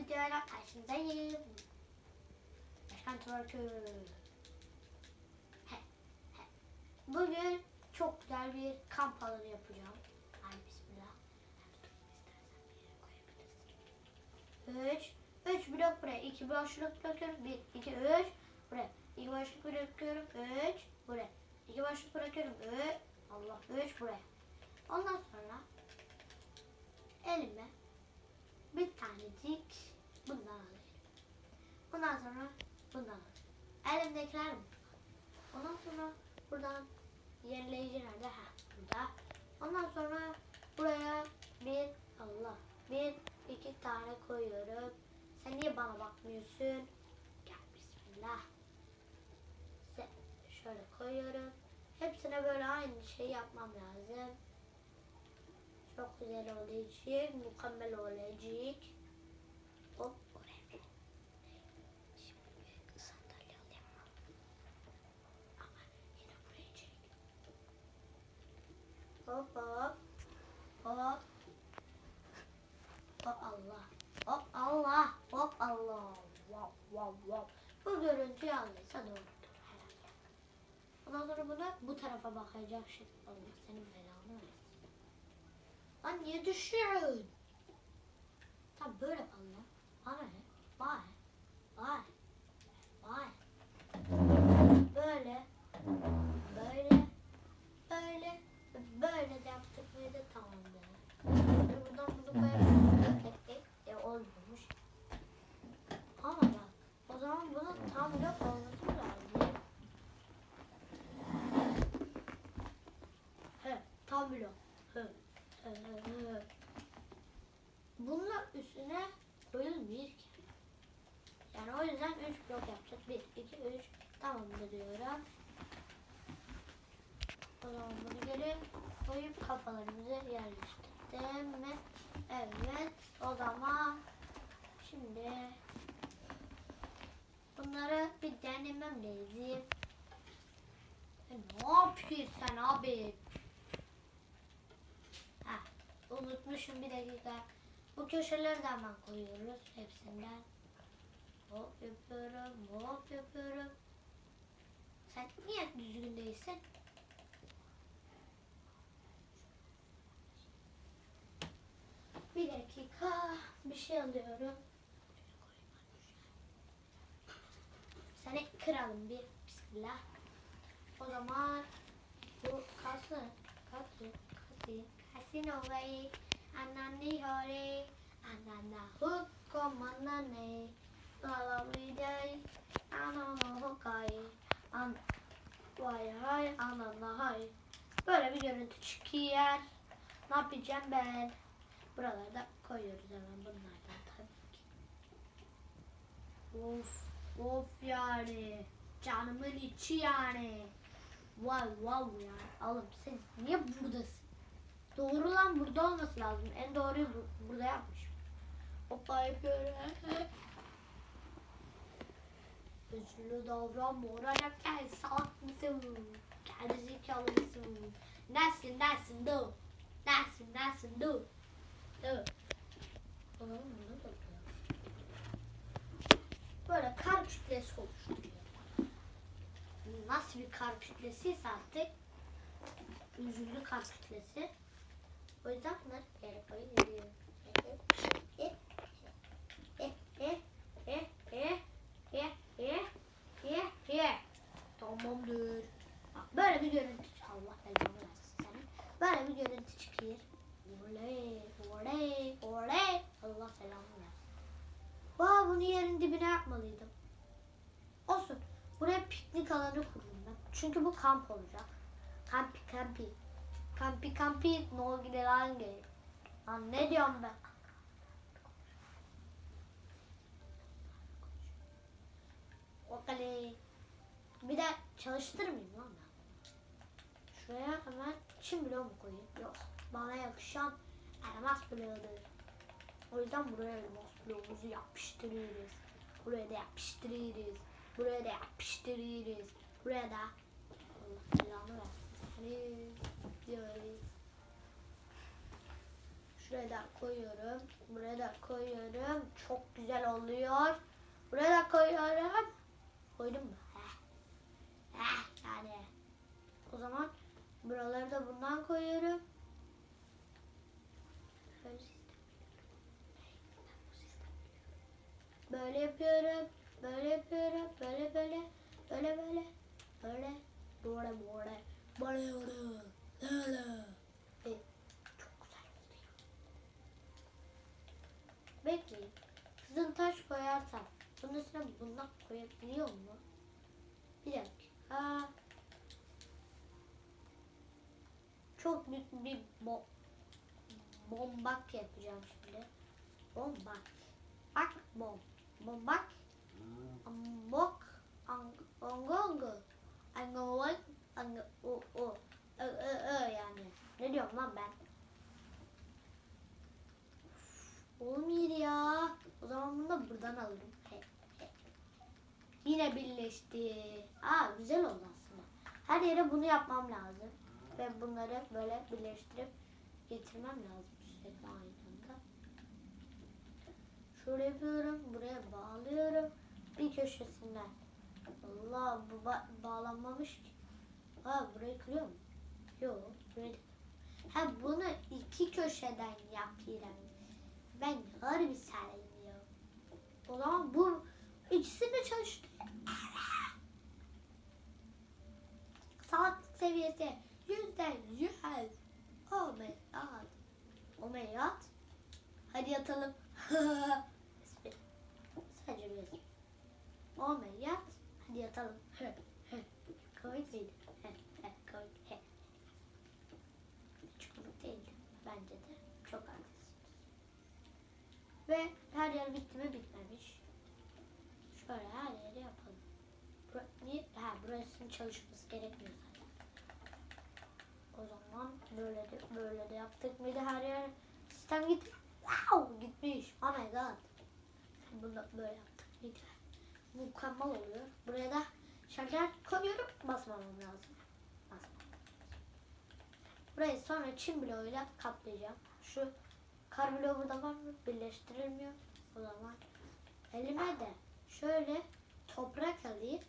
videoyla karşınızdayım. Başkan he. Bugün çok güzel bir kamp alanı yapacağım. Hadi bismillah. Üç. Üç blok buraya. iki boşluk bırakıyorum. Bir, iki, üç. Buraya. İki boşluk bırakıyorum. Üç. Buraya. İki boşluk bırakıyorum. Üç. Allah. Üç buraya. Ondan sonra elime bir tanecik bundan alayım. Ondan sonra bundan alayım. Elimdekiler mi? Ondan sonra buradan yenileyici nerede? Ha burada. Ondan sonra buraya bir Allah bir iki tane koyuyorum. Sen niye bana bakmıyorsun? Gel bismillah. Se- Şöyle koyuyorum. Hepsine böyle aynı şey yapmam lazım. Çok güzel olacak. Mükemmel olacak. Hop oraya. Şimdi bir sandalye alayım mı? Ama yine buraya çek. Hop hop. Hop. Hop Allah. Hop Allah. Hop Allah. Wow wow wow. Bu görüntüyü aldıysa doğrudur herhalde. Ondan sonra buna bu tarafa bakacak şey. Allah senin belanı versin. Lan niye düşüyorsun? Tam böyle lan. Bana ne? Bana? Bana? Bana. Böyle. Böyle de yaptık ve tamamdır. Koyup kafalarımızı yerleştirdim mi? Evet. O zaman şimdi bunları bir denemem lazım. E, ne yapıyorsun sen abi? Ha, unutmuşum bir dakika. Bu köşeleri de hemen koyuyoruz hepsinden. Hop yapıyorum, hop yapıyorum. Sen niye düzgün değilsin? Bir dakika bir şey alıyorum. Seni kıralım bir bismillah. O zaman bu kalsın. Kalsın. Kalsın. Kalsın olayı. Ananı hore. Anana hukum anane. Lala viday. Anana hukay. An Vay hay anana hay. Böyle bir görüntü çıkıyor. Ne yapacağım ben? Buralarda koyuyoruz hemen bunlardan tabii ki. Of of yani. Canımın içi yani. Vay vay yani. Oğlum sen niye buradasın? Doğru lan burada olması lazım. En doğruyu bu- burada yapmış. Hoppa yapıyorum. Üzülü davranma. Oraya gel. Salak mısın? Gerizekalı mısın? Nesin nesin dur. Nesin nesin dur. Böyle kar kütlesi oluşturuyor. Nasıl bir kar kütlesi artık üzüllü kar kütlesi. O yüzden bunlar yere koyuyor. Tamamdır. Bak böyle bir görüntü Allah belanı versin sana. Böyle bir görüntü çıkıyor. Oley oley, oley. Allah belanı versin. Vaa bunu yerin dibine yapmalıydım. Olsun. Buraya piknik alanı kurdum ben. Çünkü bu kamp olacak. Kampi kampi. Kampi kampi no gidelange. Lan ne diyorum ben? Okey. Bir de çalıştırmayayım lan ben. Şuraya hemen çim bloğu mu koyayım? Yok. Bana yakışan elmas bloğudur. O yüzden buraya elmas bloğumuzu yapıştırırız. Buraya da yapıştırırız. Buraya da yapıştırırız. Buraya da Allah diyoruz. Şuraya da koyuyorum. Buraya da koyuyorum. Çok güzel oluyor. Buraya da koyuyorum. Koydum mu? Heh. Heh yani. O zaman buraları da bundan koyuyorum. Böyle Böyle yapıyorum. Böyle yapıyorum. Böyle böyle. Böyle böyle. Böyle. Böyle böyle. Böyle böyle. Böyle. E, çok güzel oldu. Bekleyin. Kızıl taş koyarsam bunun üstüne bundan koyabiliyor mu? Bir dakika. Çok büyük bir bo bombak yapacağım şimdi. Bombak. Bak bom. Bombak. Ambok. ang- Angongo. Angolak. Ang o o. Ö ö ö yani. Ne diyorum lan ben? Olmuyor ya. O zaman bunu da buradan alırım. He, he. Yine birleşti. Aa güzel oldu aslında. Her yere bunu yapmam lazım. Ve bunları böyle birleştirip getirmem lazım sürekli aynı. Şöyle yapıyorum. Buraya bağlıyorum. Bir köşesinden. Allah bu ba- bağlanmamış ki. Aa burayı kırıyor mu? Yok. Da- Ha bunu iki köşeden yapıyorum. Ben harbi sarayım O zaman bu ikisi de çalıştı. Salak seviyesi yüzden yüz. Oh my god. Oh my god. Hadi yatalım. Espri. Sadece bir espri. My god. Hadi yatalım. Komik miydi? Komik. Hiç komik değildi. Bence de. Çok haklısınız. Ve her yer bitti mi bitmemiş. Şöyle her yeri yapalım. Bura, niye? Ha, burasının çalışması gerekmiyor zaten. O zaman böyle de böyle de yaptık mıydı her yer sistem gitti. Wow, gitmiş. Oh my god. Bunu böyle yaptık mıydı? Mükemmel oluyor. Buraya da şeker koyuyorum. Basmamam lazım. Basmam. Burayı sonra çim bloğuyla kaplayacağım. Şu kar bloğu burada var mı? Birleştirilmiyor. O zaman elime de şöyle toprak alayım.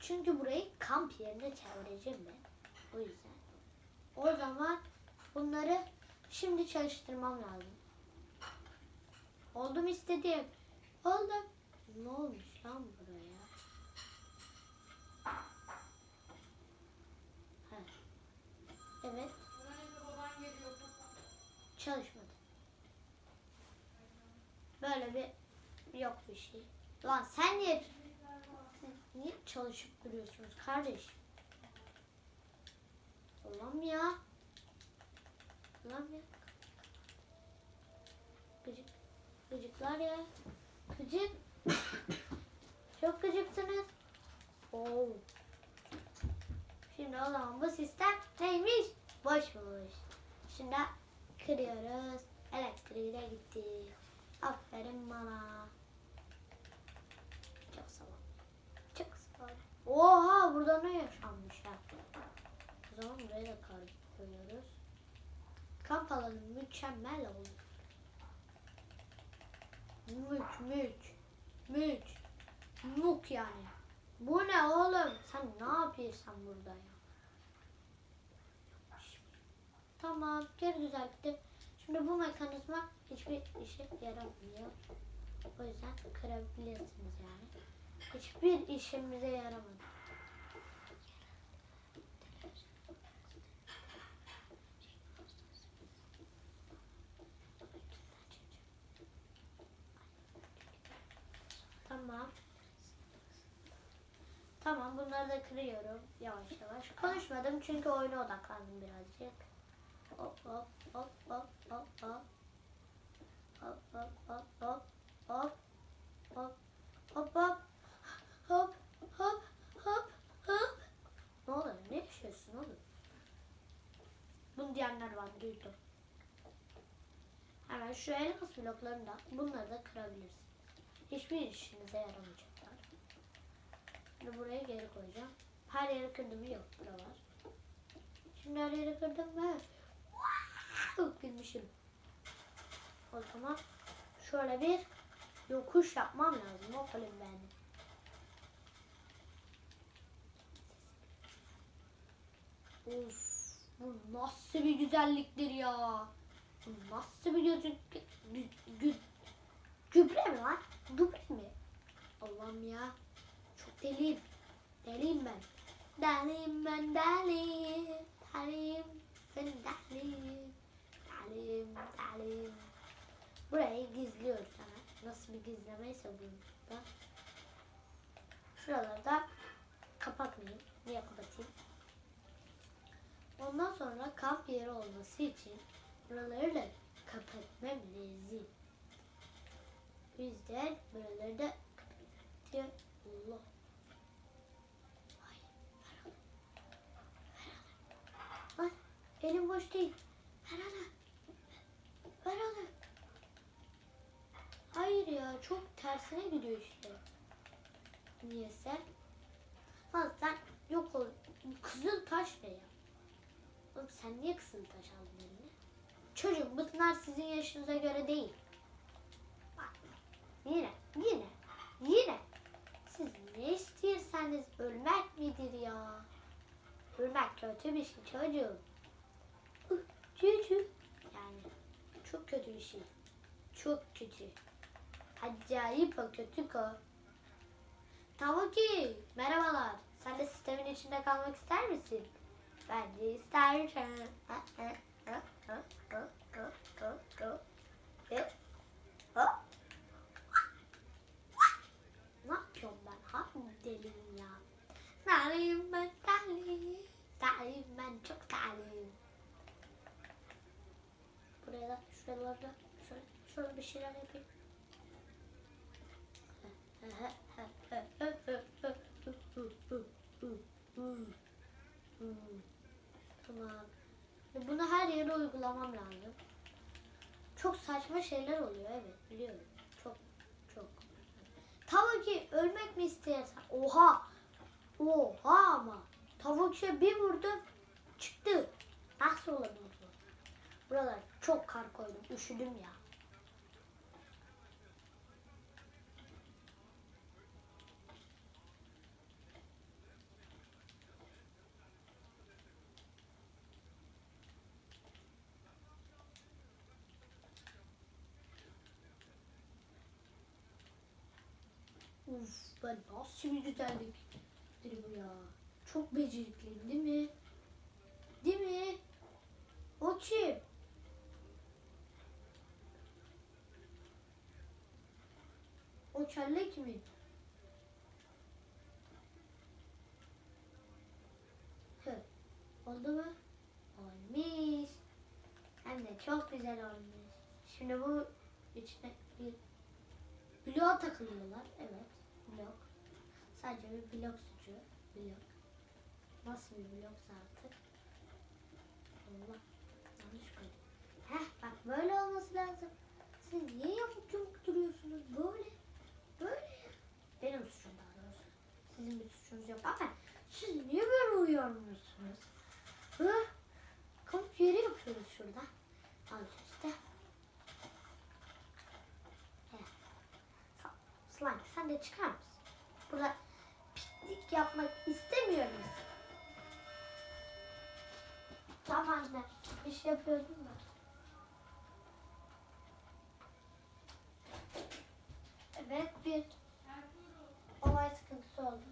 Çünkü burayı kamp yerine çevireceğim ben. O yüzden. O zaman bunları şimdi çalıştırmam lazım. Oldu mu istediğim? Oldu. Ne olmuş lan buraya? Ha. Evet. Çalışmadı. Böyle bir yok bir şey. Lan sen niye niye çalışıp duruyorsunuz kardeş? Ulan ya. Ulan ya. Gıcık. Gıcıklar ya. Gıcık. Çok gıcıksınız. Oo. Şimdi o zaman bu sistem neymiş? Boşmuş. Şimdi kırıyoruz. Elektriği de gitti. Aferin bana. Çok sağ ol. Çok sağ ol. Oha burada ne yaşanmış ha? O zaman buraya da kar koyuyoruz. Kamp alanı mükemmel oldu. Mük mük. Mük. Muk yani. Bu ne oğlum? Sen ne yapıyorsun burada ya? Tamam, geri düzelttim. Şimdi bu mekanizma hiçbir işe yaramıyor. O yüzden kırabilirsiniz yani. Hiçbir işimize yaramadı. Tamam. Tamam bunları da kırıyorum yavaş yavaş. Konuşmadım çünkü oyuna odaklandım birazcık. Hop hop hop hop hop hop. Hop hop hop hop hop. Hop hop hop. Hop hop hop hop. Ne oluyor? Ne yaşıyorsun oğlum? Bunu diyenler var duydum. Hemen şu elmas bloklarını da bunları da kırabilirsin. Hiçbir işinize yaramayacaklar. Şimdi buraya geri koyacağım. Her yeri kırdım? Yok. Bura var. Şimdi her yeri kırdım mı? Wow! Gülmüşüm. O zaman şöyle bir yokuş yapmam lazım. O kalem benim. Of, bu nasıl bir güzelliktir ya. Bu nasıl bir gözük... Gü, gü, gübre mi lan? Gübre mi? Allah'ım ya. Deliyim. Deliyim ben. Deliyim ben deliyim. Deliyim. Ben deliyim. Deliyim. Deliyim. Burayı gizliyoruz hemen. Nasıl bir gizlemeyse bu da. Şuraları da kapatmayayım. Niye kapatayım? Ondan sonra kamp yeri olması için buraları da kapatmam lazım. O yüzden buraları da kapatıyor. Elim boş değil. Ver onu. Ver onu. Hayır ya çok tersine gidiyor işte. Niyeyse. Lan sen yok ol. Kızıl taş ne ya? Oğlum sen niye kızıl taş aldın eline? Çocuk bunlar sizin yaşınıza göre değil. Bak yine yine yine. Siz ne istiyorsanız ölmek midir ya? Ölmek kötü bir şey çocuğum. Çocuk. Yani çok kötü bir şey. Çok kötü. Acayip o kötü o. Tamam ki. Merhabalar. Sen de sistemin içinde kalmak ister misin? Bence istersen. Ha, ha, ha, ha, ha, ha, ha, ha. E, ha. Ne yapıyorum ben? Hangi deliyim ya? Deliyim ben deliyim. Deliyim ben çok deliyim. Buraya da şuralarda şöyle, şöyle bir şeyler yapayım. Tamam. Bunu her yere uygulamam lazım. Çok saçma şeyler oluyor evet biliyorum. Çok çok. Tabii ki ölmek mi istersen? Oha! Oha ama. Tavukça bir vurdum çıktı. Nasıl olabilir bu? Buralar çok kar koydum. Üşüdüm ya. Ben nasıl bir güzelliktir bu ya. Çok becerikliyim değil mi? Değil mi? O kim? O kelle kimin? Hı. Oldu mu? Olmuş. Hem de çok güzel olmuş. Şimdi bu içine bir bloğa takılıyorlar. Evet. Blok. Sadece bir blok suçu. Blok. Nasıl bir bloksa artık. Allah. Yanlış koydum. Heh bak böyle olması lazım. Siz niye yamuk yamuk duruyorsunuz? Böyle. Böyle. Benim suçum daha doğrusu. Sizin bir suçunuz yok ama siz niye böyle uyuyormuşsunuz? Hı? Kamp yeri yapıyoruz şurada. Al işte. Evet. Sa- Slime sen de çıkar mısın? Burada piknik yapmak istemiyor musun? Tamam anne. İş yapıyordum da. Evet bir olay sıkıntısı oldu.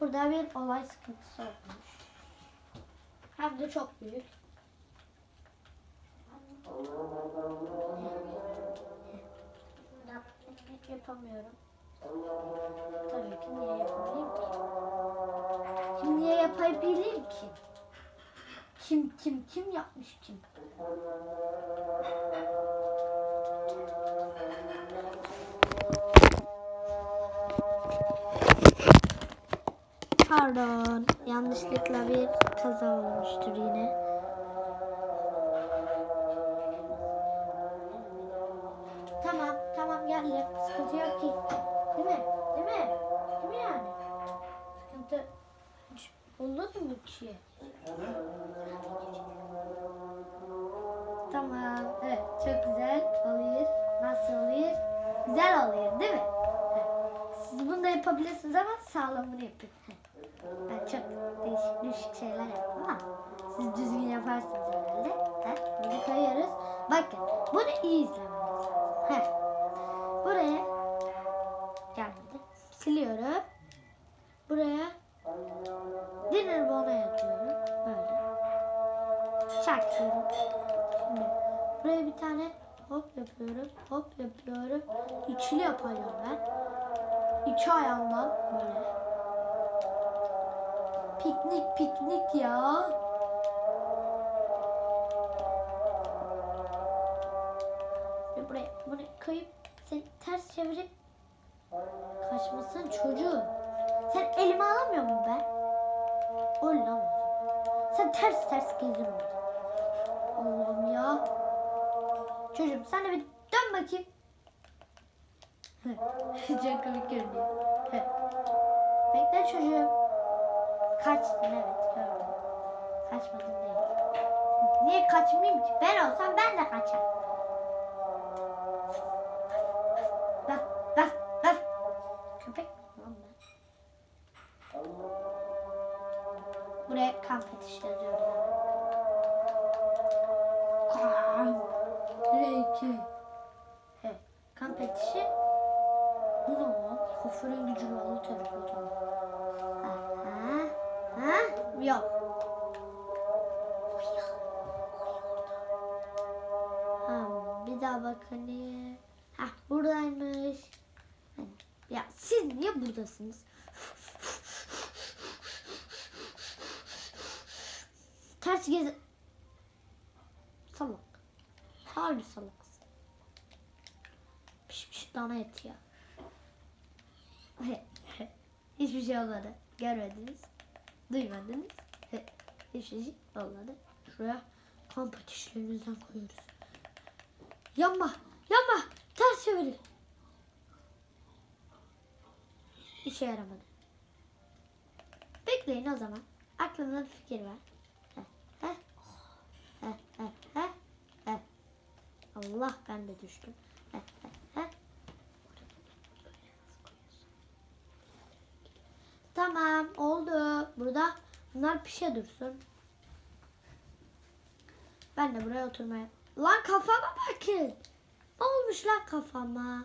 Burada bir olay sıkıntısı olmuş. Hem de çok büyük. Yapamıyorum. Tabii ki niye yapabilirim ki? Kim niye yapabilirim ki? Kim kim kim yapmış kim? Pardon, yanlışlıkla bir kaza olmuştur yine. Yapabilirsiniz ama sağlamını yapın. Ben çok değişik değişik şeyler yaptım ama siz düzgün yaparsınız herhalde. Evet. Bunu koyuyoruz. Bakın bunu iyi izlemeniz lazım. Buraya gelmedi. Siliyorum. Buraya dinner bona yapıyorum. Böyle. Çakıyorum. Şimdi buraya bir tane hop yapıyorum. Hop yapıyorum. İkili yapacağım ben. İki ayağımdan böyle. Piknik piknik ya. Ve buraya bunu koyup sen ters çevirip kaçmasın çocuğum. Sen elime alamıyor musun ben? Olamaz. Sen ters ters gezin orada. Allah'ım ya. Çocuğum sen de bir dön bakayım. Çok komik görünüyor. Bekle çocuğum. Kaçtın evet gördüm. Kaçmadın değil. Niye kaçmayayım ki? Ben olsam ben de kaçarım. Bas bas bas. Köpek lan ben? Buraya kamp. Kamp. Reiki. Evet. Kamp ateşi. Lan? Koförün gücünü alıtıyor fotoğrafı. Ha? Ha? Yok. Ha, bir daha bakalım. Ha, buradaymış. Ya siz niye buradasınız? Ters gez... Salak. Harbi salaksın. Pişmiş dana eti ya. Hiçbir şey olmadı. Görmediniz. Duymadınız. Hiçbir şey olmadı. Şuraya kamp ateşlerimizden koyuyoruz. Yanma. Yanma. Ters çevirin. İşe yaramadı. Bekleyin o zaman. Aklımda bir fikir var. Allah ben de düştüm. Heh, heh, heh. Tamam oldu. Burada bunlar pişe dursun. Ben de buraya oturmaya. Lan kafama bakın. Ne olmuş lan kafama?